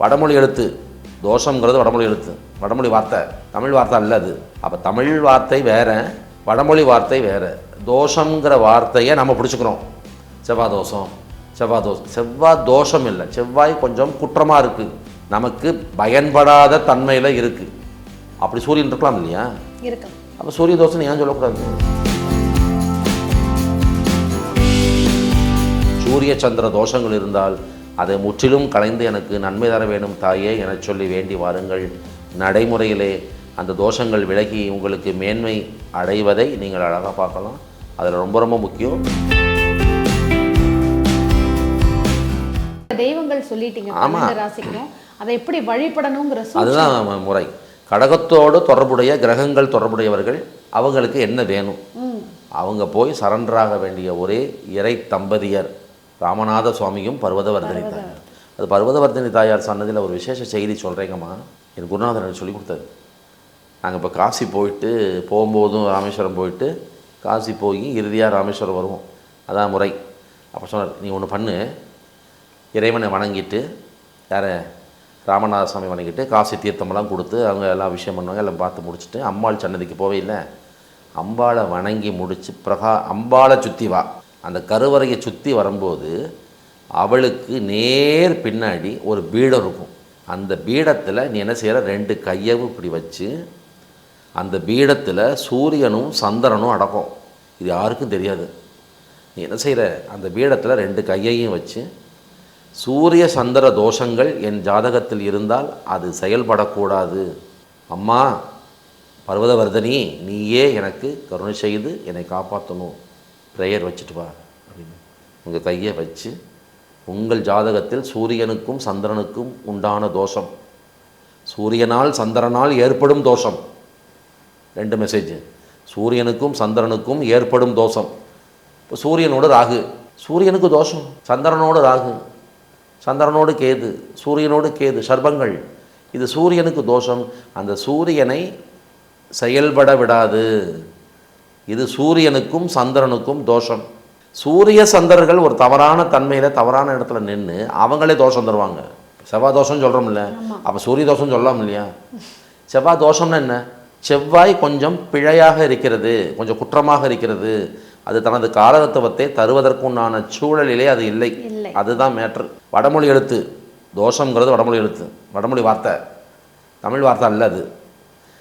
வடமொழி எழுத்து. தோஷங்கிறது வடமொழி எழுத்து. வடமொழி வார்த்தை. தமிழ் வார்த்தை அல்ல அது. அப்போ தமிழ் வார்த்தை வேற வடமொழி வார்த்தை வேற. தோஷங்கிற வார்த்தையை நம்ம பிடிச்சிக்கிறோம். செவ்வாய் தோஷம் செவ்வாய் தோஷம் செவ்வாய் தோஷம் இல்லை. செவ்வாய் கொஞ்சம் குற்றமாக இருக்குது நமக்கு பயன்படாத தன்மையில் இருக்குது அப்படி சூரியன் இருக்கலாம் இல்லையா? அப்போ சூரிய தோஷம் ஏன் சொல்லக்கூடாது? சூரிய சந்திர தோஷங்கள் இருந்தால் அதை முற்றிலும் கலைந்து எனக்கு நன்மை தர வேணும் தாயே எனச் சொல்லி வேண்டி வாருங்கள். நடைமுறையிலே அந்த தோஷங்கள் விலகி உங்களுக்கு மேன்மை அடைவதை நீங்கள் அழகாக பார்க்கலாம். அதில் ரொம்ப ரொம்ப முக்கியம். தெய்வங்கள் சொல்லிட்டீங்க ஆமா. பன்னெண்டு ராசிக்கும். அதை எப்படி வழிபடணுங்கிற அதுதான் முறை. கடகத்தோடு தொடர்புடைய கிரகங்கள் தொடர்புடையவர்கள் அவங்களுக்கு என்ன வேணும்? அவங்க போய் சரண்டராக வேண்டிய ஒரே இறை தம்பதியர். ராமநாத சுவாமியும் பர்வதவர்தனி தாயார் அது பர்வதவர்தனி தாயார் சொன்னதில் ஒரு விசேஷ செய்தி சொல்கிறேங்கம்மா என் குருநாதர் எனக்கு சொல்லி கொடுத்தாரு. நாங்கள் இப்போ காசி போயிட்டு போகும்போதும் ராமேஸ்வரம் போயிட்டு காசி போய் இறுதியாக ராமேஸ்வரம் வருவோம். அதான் முறை. அப்போ சொன்னார் நீ ஒன்று பண்ணு. இறைவனை வணங்கிட்டு யாரை ராமநாத சாமி வணங்கிட்டு காசி தீர்த்தமெல்லாம் கொடுத்து அவங்க எல்லாம் விஷயம் பண்ணுவாங்க எல்லாம் பார்த்து முடிச்சுட்டு அம்பாள் சன்னதிக்கு போவே இல்லை. அம்பாளை வணங்கி முடித்து பிரகா அம்பாளை சுற்றி வா. அந்த கருவறையை சுற்றி வரும்போது அவளுக்கு நேர் பின்னாடி ஒரு பீடம் இருக்கும். அந்த பீடத்தில் நீ என்ன செய்கிற ரெண்டு கையவும் இப்படி வச்சு அந்த பீடத்தில் சூரியனும் சந்திரனும் அடக்கும். இது யாருக்கும் தெரியாது. நீ என்ன செய்கிற அந்த பீடத்தில் ரெண்டு கையையும் வச்சு சூரிய சந்திர தோஷங்கள் என் ஜாதகத்தில் இருந்தால் அது செயல்படக்கூடாது. அம்மா பர்வதவர்தனி நீயே எனக்கு கருணை செய்து என்னை காப்பாற்றணும். ப்ரேயர் வச்சுட்டு வா அப்படின்னு. உங்கள் கையை வச்சு உங்கள் ஜாதகத்தில் சூரியனுக்கும் சந்திரனுக்கும் உண்டான தோஷம். சூரியனால் சந்திரனால் ஏற்படும் தோஷம். ரெண்டு மெசேஜ் சூரியனுக்கும் சந்திரனுக்கும் ஏற்படும் தோஷம். இப்போ சூரியனோட ராகு. சூரியனுக்கு தோஷம். சந்திரனோடு ராகு. சந்திரனோடு கேது. சூரியனோடு கேது. சர்பங்கள் இது சூரியனுக்கு தோஷம். அந்த சூரியனை செயல்பட விடாது. இது சூரியனுக்கும் சந்திரனுக்கும் தோஷம். சூரிய சந்திரர்கள் ஒரு தவறான தன்மையில் தவறான இடத்துல நின்று அவங்களே தோஷம் தருவாங்க. செவ்வாய் தோஷம் சொல்கிறோம்ல அப்போ சூரிய தோஷம் சொல்லலாம் இல்லையா? செவ்வாய் தோஷம்னா என்ன? செவ்வாய் கொஞ்சம் பிழையாக இருக்கிறது கொஞ்சம் குற்றமாக இருக்கிறது. அது தனது காரகத்துவத்தை தருவதற்குண்டான சூழலிலே அது இல்லை. இல்லை. அதுதான் மேட்ரு. வடமொழி எழுத்து. தோஷங்கிறது வடமொழி எழுத்து. வடமொழி வார்த்தை. தமிழ் வார்த்தை அல்ல அது.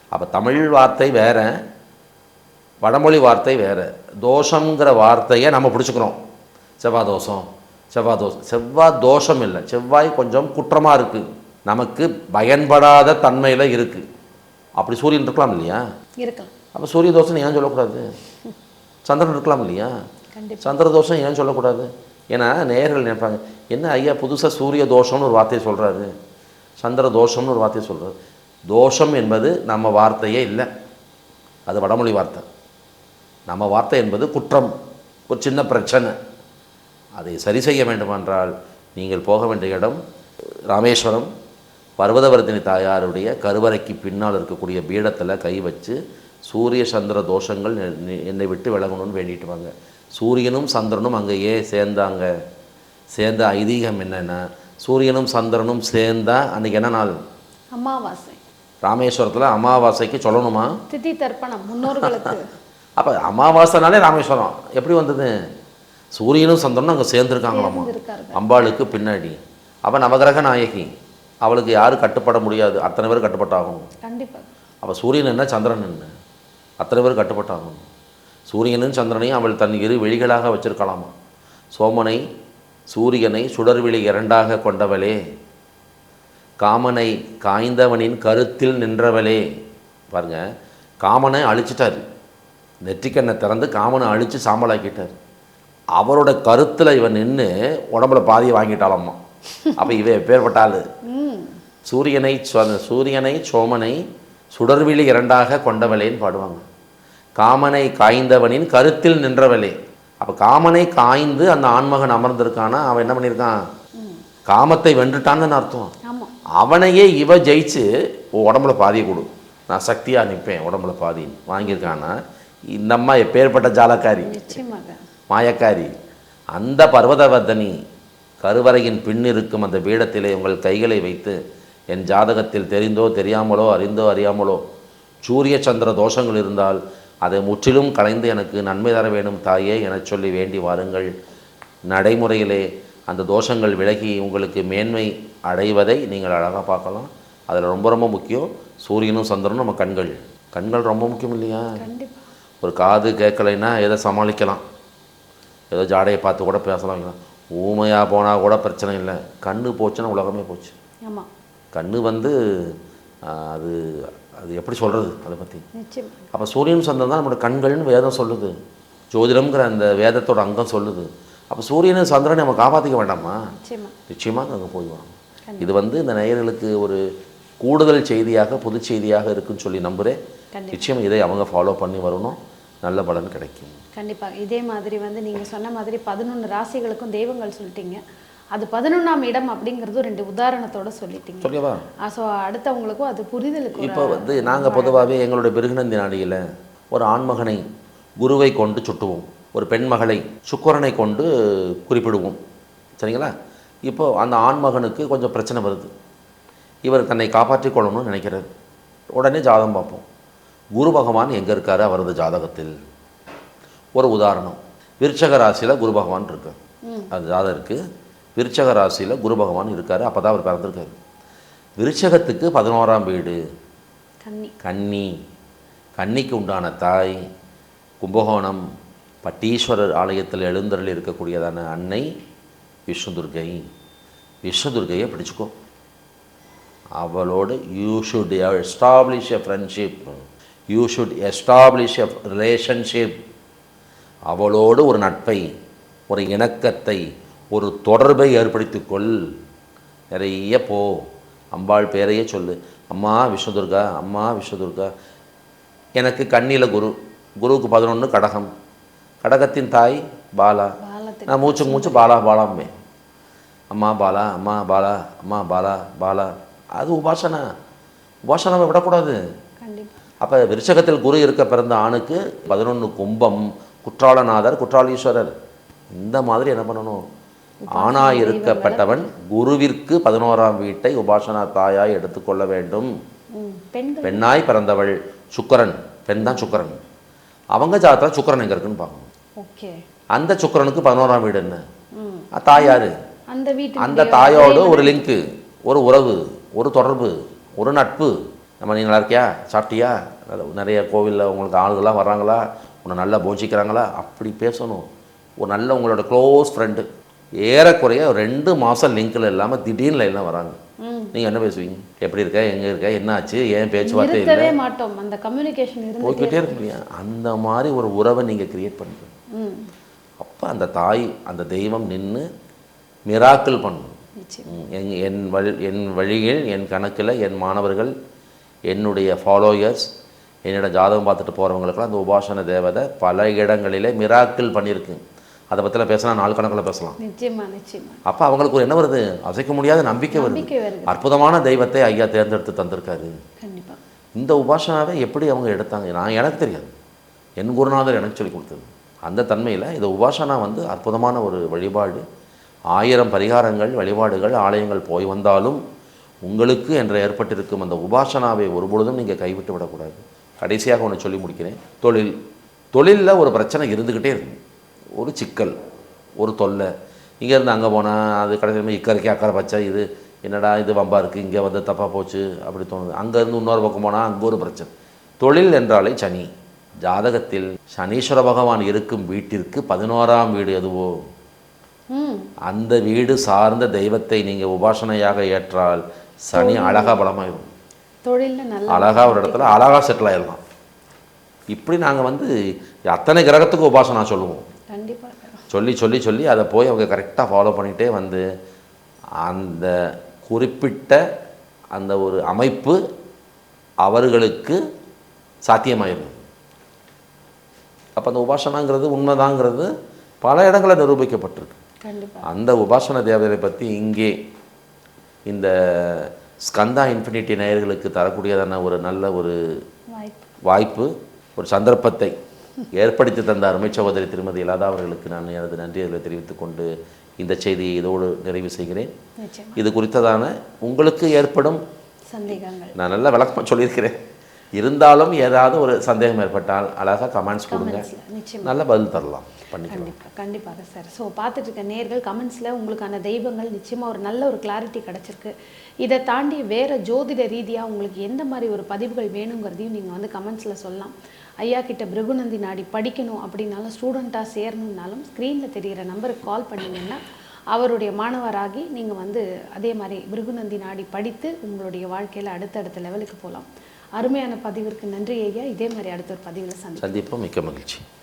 அப்போ தமிழ் வார்த்தை வேற வடமொழி வார்த்தை வேற. தோஷங்கிற வார்த்தையை நம்ம பிடிச்சிக்கிறோம் செவ்வாய் தோஷம் செவ்வாய் தோஷம் செவ்வாய் தோஷம் இல்லை. செவ்வாய் கொஞ்சம் குற்றமாக இருக்குது நமக்கு பயன்படாத தன்மையில் இருக்குது அப்படி சூரியன் இருக்கலாம் இல்லையா? இருக்கலாம். அப்போ சூரிய தோஷம் ஏன் சொல்லக்கூடாது? சந்திரன் இருக்கலாம் இல்லையா? சந்திர தோஷம் ஏன் சொல்லக்கூடாது? ஏன்னா நேயர்கள் நினைப்பாங்க என்ன ஐயா புதுசாக சூரிய தோஷம்னு ஒரு வார்த்தையை சொல்கிறாரு சந்திர தோஷம்னு ஒரு வார்த்தையை சொல்கிறாரு தோஷம் என்பது நம்ம வார்த்தையே இல்லை. அது வடமொழி வார்த்தை. நம்ம வார்த்தை என்பது குற்றம் ஒரு சின்ன பிரச்சனை. அதை சரி செய்ய வேண்டுமென்றால் நீங்கள் போக வேண்டிய இடம் ராமேஸ்வரம். பர்வதவர்தினி தாயாருடைய கருவறைக்கு பின்னால் இருக்கக்கூடிய பீடத்தில் கை வச்சு சூரிய சந்திர தோஷங்கள் என்னை விட்டு விலகணும்னு வேண்டிட்டு வாங்க. சூரியனும் சந்திரனும் அங்கே ஏன் சேர்ந்தாங்க. சேர்ந்த ஐதீகம் என்னென்னா சூரியனும் சந்திரனும் சேர்ந்தா அன்றைக்கி என்ன நாள்? அமாவாசை. ராமேஸ்வரத்தில் அமாவாசைக்கு சொல்லணுமா? திதி தர்ப்பணம் முன்னோர்களுக்கு. அப்போ அமாவாசைனாலே ராமேஸ்வரம். எப்படி வந்தது? சூரியனும் சந்திரனும் அங்கே சேர்ந்துருக்காங்களாமா? அம்பாளுக்கு பின்னாடி. அவள் நவகிரக நாயகி. அவளுக்கு யாரும் கட்டுப்பட முடியாது. அத்தனை பேர் கட்டுப்பட்டாகணும் கண்டிப்பா. அப்போ சூரியன் என்ன சந்திரன் என்ன? அத்தனை பேர் கட்டுப்பட்டாகணும் சூரியனும் சந்திரனையும் அவள் தன் இரு வெளிகளாக வச்சிருக்கலாமா? சோமனை சூரியனை சுடர்விழி இரண்டாக கொண்டவளே. காமனை காய்ந்தவனின் கருத்தில் நின்றவளே. பாருங்க காமனை அழிச்சிட்டாரு. நெற்றிக்கண்ணை திறந்து காமனை அழித்து சாம்பலாக்கிட்டார். அவரோட கருத்தில் இவன் நின்று உடம்புல பாதியை வாங்கிட்டாளாம்மா. அப்போ இவ எப்பேற்பட்ட ஆளு? சூரியனை சூரியனை சோமனை சுடர்விழி இரண்டாக கொண்டவளேன்னு பாடுவாங்க. காமனை காய்ந்தவனின் கருத்தில் நின்றவளே. அப்போ காமனை காய்ந்து அந்த ஆண்மகன் அமர்ந்திருக்கானா? அவன் என்ன பண்ணியிருக்கான்? காமத்தை வென்றுட்டான்னு அர்த்தம். அவனையே இவ ஜெயிச்சு உடம்புல பாதியை கொடு. நான் சக்தியாக நிற்பேன் உடம்புல பாதி வாங்கியிருக்கானா இந்த அம்மா எப்பேற்பட்ட ஜாலக்காரி. மாயக்காரி. அந்த பர்வதவர்தனி கருவறையின் பின் இருக்கும் அந்த பீடத்திலே உங்கள் கைகளை வைத்து என் ஜாதகத்தில் தெரிந்தோ தெரியாமலோ அறிந்தோ அறியாமலோ சூரிய சந்திர தோஷங்கள் இருந்தால் அதை முற்றிலும் கலைந்து எனக்கு நன்மை தர வேண்டும் தாயே எனச் சொல்லி வேண்டி வாருங்கள். நடைமுறையிலே அந்த தோஷங்கள் விலகி உங்களுக்கு மேன்மை அடைவதை நீங்கள் அழகாக பார்க்கலாம். அதில் ரொம்ப ரொம்ப முக்கியம் சூரியனும் சந்திரனும் நம்ம கண்கள். கண்கள் ரொம்ப முக்கியம் இல்லையா? ஒரு காது கேட்கலைன்னா எதை சமாளிக்கலாம்? ஏதோ ஜாடையை பார்த்து கூட பேசலாம். வைக்கலாம். ஊமையாக போனால் கூட பிரச்சனை இல்லை. கண்ணு போச்சுன்னா உலகமே போச்சு. ஆமா. கண்ணு வந்து அது அது எப்படி சொல்கிறது அதை பற்றி நிச்சயம். அப்போ சூரியன் சந்திரன் தான் நம்மளோட கண்கள்னு வேதம் சொல்லுது. ஜோதிடம்ங்கிற அந்த வேதத்தோட அங்கம் சொல்லுது. அப்போ சூரியனும் சந்திரனை நம்ம காப்பாற்றிக்க வேண்டாமா? நிச்சயமா. நிச்சயமாக அங்கே போய் வரணும் இது வந்து இந்த நேயர்களுக்கு ஒரு கூடுதல் செய்தியாக பொது செய்தியாக இருக்குன்னு சொல்லி நம்புகிறேன். நிச்சயம் இதை அவங்க ஃபாலோ பண்ணி வரணும். நல்ல பலன் கிடைக்கும். கண்டிப்பா. இதே மாதிரி வந்து நீங்க சொன்ன மாதிரி பதினொன்று ராசிகளுக்கும் தெய்வங்கள் சொல்லிட்டீங்க. அது பதினொன்றாம் இடம் அப்படிங்கிறது ரெண்டு உதாரணத்தோட சொல்லிட்டீங்க. சொல்லவா ஸோ அடுத்தவங்களுக்கும் அது புரிதலுக்கு இப்போ வந்து நாங்கள் பொதுவாகவே எங்களுடைய பிருகுநந்தி நாடியில் ஒரு ஆண்மகனை குருவை கொண்டு சுட்டுவோம். ஒரு பெண் மகளை சுக்கரனை கொண்டு குறிப்பிடுவோம். சரிங்களா? இப்போ அந்த ஆண்மகனுக்கு கொஞ்சம் பிரச்சனை வருது. இவர் தன்னை காப்பாற்றிக் கொள்ளணும்னு நினைக்கிறார். உடனே ஜாதகம் பார்ப்போம். குரு பகவான் எங்கே இருக்காரு? அவரது ஜாதகத்தில். ஒரு உதாரணம். விருச்சக ராசியில் குரு பகவான் இருக்கார் அது ஜாதகம் இருக்குது விருச்சக ராசியில் குரு பகவான் இருக்கார். அப்போ தான் அவர் பிறந்திருக்காரு. விருச்சகத்துக்கு பதினோராம் வீடு. கன்னி. கன்னி. கன்னிக்கு உண்டான தாய் கும்பகோணம் பட்டீஸ்வரர் ஆலயத்தில் எழுந்தருளி இருக்கக்கூடியதான அன்னை விஷ்ணுதுர்கை. விஷ்ணுதுர்கையை பிடிச்சுக்கோ. அவளோடு you should establish a friendship you should establish a relationship அவளோடு ஒரு நட்பை ஒரு இணக்கத்தை ஒரு தொடர்பை ஏற்படுத்திக்கொள். நிறைய போ. அம்பாள் பேரையே சொல்லு. அம்மா விஷ்ணுதுர்கா அம்மா விஷ்ணுதுர்கா எனக்கு கண்ணியில் குரு. குருவுக்கு பதினொன்று கடகம். கடகத்தின் தாய் பாலா. நான் மூச்சு மூச்சு பாலா பாலாம்பே அம்மா பாலா அம்மா பாலா அம்மா பாலா பாலா. அது உபாசனா. உபாசனாவை விடக்கூடாது. அப்போ விருச்சகத்தில் குரு இருக்க பிறந்த ஆணுக்கு பதினொன்று கும்பம் குற்றாலநாதர் குற்றாலீஸ்வரர். இந்த மாதிரி என்ன பண்ணணும்? ஆணா இருக்கப்பட்டவன் குருவிற்கு பதினோராம் வீட்டை உபாசனா தாயாய் எடுத்துக்கொள்ள வேண்டும். பெண்ணாய் பிறந்தவள் சுக்கரன். பெண் தான் சுக்கரன். அவங்க ஜாதகத்தில் சுக்கரன் எங்கே இருக்குன்னு பார்க்கணும். ஓகே. அந்த சுக்கரனுக்கு பதினோராம் வீடு என்ன? ம். அ, தாய் யாரு அந்த தாயோடு ஒரு லிங்க்கு ஒரு உறவு ஒரு தொடர்பு ஒரு நட்பு. நம்ம நீ நல்லா இருக்கியா? சாப்பிட்டியா? நிறைய கோவிலில் உங்களுக்கு ஆளுகள்லாம் வர்றாங்களா? உன்னை நல்லா போஷிக்கிறாங்களா அப்படி பேசணும். ஒரு நல்ல உங்களோட க்ளோஸ் ஃப்ரெண்டு ஏறக்குறைய ரெண்டு மாதம் லிங்கில் இல்லாமல் திடீர்னு லைனில் வராங்க. நீங்கள் என்ன பேசுவீங்க? எப்படி இருக்க? எங்கே இருக்க? என்ன ஆச்சு ஏன் பேச்சுவார்த்தை இல்லை? மாட்டோம். அந்த கம்யூனிகேஷன் போய்கிட்டே இருக்கு இல்லையா அந்த மாதிரி ஒரு உறவை நீங்கள் கிரியேட் பண்ணுறீங்க அப்போ அந்த தாய் அந்த தெய்வம் நின்று மிராக்கிள் பண்ணும். என் என் வழி என் வழியில் என் கணக்கில் என் மாணவர்கள் என்னுடைய ஃபாலோயர்ஸ் என்னோட ஜாதகம் பார்த்துட்டு போகிறவங்களுக்கெல்லாம் அந்த உபாசன தேவதை பல இடங்களிலே மிராக்கிள் பண்ணியிருக்கு. அதை பற்றிலாம் பேசினா நாலு கணக்கில் பேசலாம். அப்போ அவங்களுக்கு ஒரு என்ன வருது? அசைக்க முடியாத நம்பிக்கை வருது. அற்புதமான தெய்வத்தை ஐயா தேர்ந்தெடுத்து தந்திருக்காரு. இந்த உபாசனாவை எப்படி அவங்க எடுத்தாங்க? நான் எனக்கு தெரியாது. என் குருநாதர் எனக்கு சொல்லி கொடுத்தது. அந்த தன்மையில் இந்த உபாசனா வந்து அற்புதமான ஒரு வழிபாடு. ஆயிரம் பரிகாரங்கள் வழிபாடுகள் ஆலயங்கள் போய் வந்தாலும் உங்களுக்கு என்று ஏற்பட்டிருக்கும் அந்த உபாசனாவை ஒருபொழுதும் நீங்கள் கைவிட்டு விடக்கூடாது. கடைசியாக ஒன்று சொல்லி முடிக்கிறேன். தொழில் தொழிலில் ஒரு பிரச்சனை இருந்துக்கிட்டே இருக்கும். ஒரு சிக்கல் ஒரு தொல்லை. இங்கேருந்து அங்கே போனால் அது கடைசியில் இக்கரைக்கு அக்கறை பச்சை இது என்னடா இது வம்பா இருக்குது இங்கே வந்து தப்பாக போச்சு அப்படி தோணுது. அங்கேருந்து இன்னொரு பக்கம் போனால் அங்கே ஒரு பிரச்சனை. தொழில் என்றாலே சனி. ஜாதகத்தில் சனீஸ்வர பகவான் இருக்கும் வீட்டிற்கு பதினோராம் வீடு எதுவோ? அந்த வீடு சார்ந்த தெய்வத்தை நீங்கள் உபாசனையாக ஏற்றால் சனி அழகா பலமாயிடும் தொழில்ல நல்ல அழகா ஒரு இடத்துல அழகா செட்டில் ஆயிடலாம் இப்படி நாங்கள் வந்து அத்தனை கிரகத்துக்கு உபாசனா சொல்லுவோம். கண்டிப்பா. சொல்லி சொல்லி சொல்லி அதை போய் அவங்க கரெக்டாக ஃபாலோ பண்ணிகிட்டே வந்து அந்த குறிப்பிட்ட அந்த ஒரு அமைப்பு அவர்களுக்கு சாத்தியமாயிடும் அப்போ அந்த உபாசனாங்கிறது உண்மைதாங்கிறது பல இடங்களில் நிரூபிக்கப்பட்டிருக்கு. அந்த உபாசன தேவதை பற்றி இங்கே இந்த ஸ்கந்தா இன்ஃபினிட்டி நேயர்களுக்கு தரக்கூடியதான ஒரு நல்ல ஒரு வாய்ப்பு. ஒரு சந்தர்ப்பத்தை ஏற்படுத்தி தந்த அருமை சகோதரி திருமதி லதா அவர்களுக்கு நான் எனது நன்றிகளை தெரிவித்துக் கொண்டு இந்த செய்தியை இதோடு நிறைவு செய்கிறேன். இது குறித்ததான உங்களுக்கு ஏற்படும் சந்தேகங்கள். நான் நல்ல விளக்கமாக சொல்லியிருக்கிறேன். இருந்தாலும் ஏதாவது ஒரு சந்தேகம் ஏற்பட்டால் அழகாக கமெண்ட்ஸ் கொடுங்க. நல்ல பதில் தரலாம். கண்டிப்பாக கண்டிப்பாக சார் ஸோ பார்த்துட்டு இருக்க நேர்கள் கமெண்ட்ஸில் உங்களுக்கான தெய்வங்கள் நிச்சயமாக ஒரு நல்ல ஒரு கிளாரிட்டி கிடச்சிருக்கு. இதை தாண்டி வேறு ஜோதிட ரீதியாக உங்களுக்கு எந்த மாதிரி ஒரு பதிவுகள் வேணுங்கிறதையும் நீங்கள் வந்து கமெண்ட்ஸில் சொல்லலாம். ஐயா கிட்ட பிருகுநந்தி நாடி படிக்கணும் அப்படின்னாலும் ஸ்டூடெண்ட்டாக சேரணுன்னாலும் ஸ்க்ரீனில் தெரிகிற நம்பருக்கு கால் பண்ணீங்கன்னா அவருடைய மாணவராகி நீங்கள் வந்து அதே மாதிரி பிருகுநந்தி நாடி படித்து உங்களுடைய வாழ்க்கையில் அடுத்தடுத்த லெவலுக்கு போகலாம். அருமையான பதிவிற்கு நன்றி ஐயா. இதே மாதிரி அடுத்த ஒரு பதிவில் சந்திப்போம். மிக்க மகிழ்ச்சி.